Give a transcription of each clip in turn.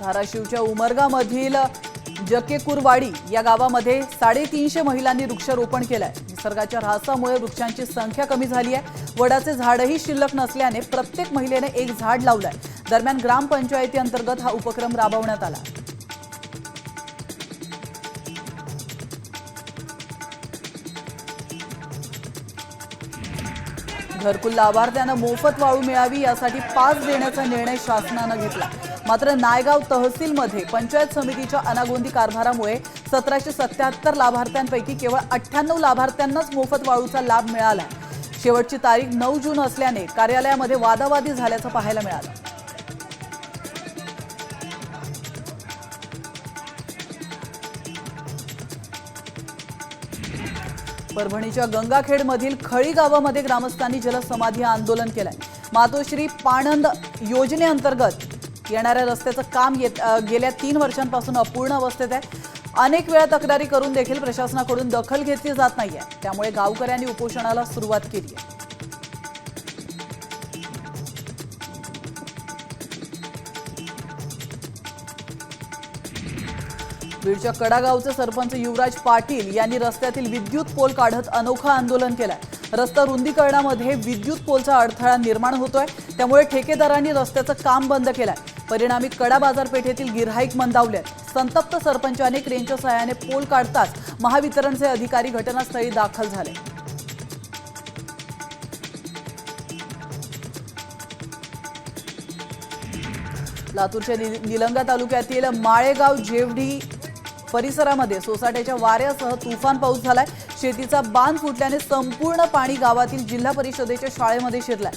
धाराशिवच्या उमरगामधील जकेकुरवाडी या गावामध्ये साडेतीनशे महिलांनी वृक्षारोपण केलंय. निसर्गाच्या ऱ्हासामुळे वृक्षांची संख्या कमी झाली आहे वडाचे झाडही शिल्लक नसल्याने प्रत्येक महिलेने एक झाड लावलंय. दरम्यान ग्रामपंचायती अंतर्गत हा उपक्रम राबवण्यात आला. घरकुल लाभार्थ्यांना मोफत वाळू मिळावी यासाठी पास देण्याचा निर्णय शासनानं घेतला. मात्र नायगाव तहसीलमध्ये पंचायत समितीच्या अनागोंदी कारभारामुळे सतराशे सत्याहत्तर लाभार्थ्यांपैकी केवळ अठ्ठ्याण्णव लाभार्थ्यांनाच मोफत वाळूचा लाभ मिळाला. शेवटची तारीख नऊ जून असल्याने कार्यालयामध्ये वादावादी झाल्याचं पाहायला मिळालं. परभणीच्या गंगाखेडमधील खळी गावामध्ये ग्रामस्थांनी जलसमाधी आंदोलन केलंय. मातोश्री पाणंद योजनेअंतर्गत येणाऱ्या रस्त्याचं काम येत गेल्या तीन वर्षांपासून अपूर्ण अवस्थेत आहे. अनेक वेळा तक्रारी करून देखील प्रशासनाकडून दखल घेतली जात नाहीये. त्यामुळे गावकऱ्यांनी उपोषणाला सुरुवात केली आहे बीडच्या कडागावचे सरपंच युवराज पाटील यांनी रस्त्यातील विद्युत पोल काढत अनोखं आंदोलन केलंय. रस्ता रुंदीकरणामध्ये विद्युत पोलचा अडथळा निर्माण होतोय. त्यामुळे ठेकेदारांनी रस्त्याचं काम बंद केलंय. परिणामी कडा बाजारपेठेतील गिऱ्हाईक मंदावले संतप्त सरपंचाने क्रेनच्या सहाय्याने पोल काढताच महावितरणचे अधिकारी घटनास्थळी दाखल झाले. लातूरच्या निलंगा तालुक्यातील माळेगाव जेवढी परिसरामध्ये सोसाट्याच्या वाऱ्यासह तुफान पाऊस झालाय. शेतीचा बांध फुटल्याने संपूर्ण पाणी गावातील जिल्हा परिषदेच्या शाळेमध्ये शिरलाय.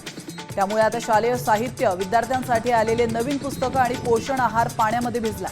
त्यामुळे आता शालेय साहित्य विद्यार्थ्यांसाठी आलेले नवीन पुस्तकं आणि पोषण आहार पाण्यामध्ये भिजला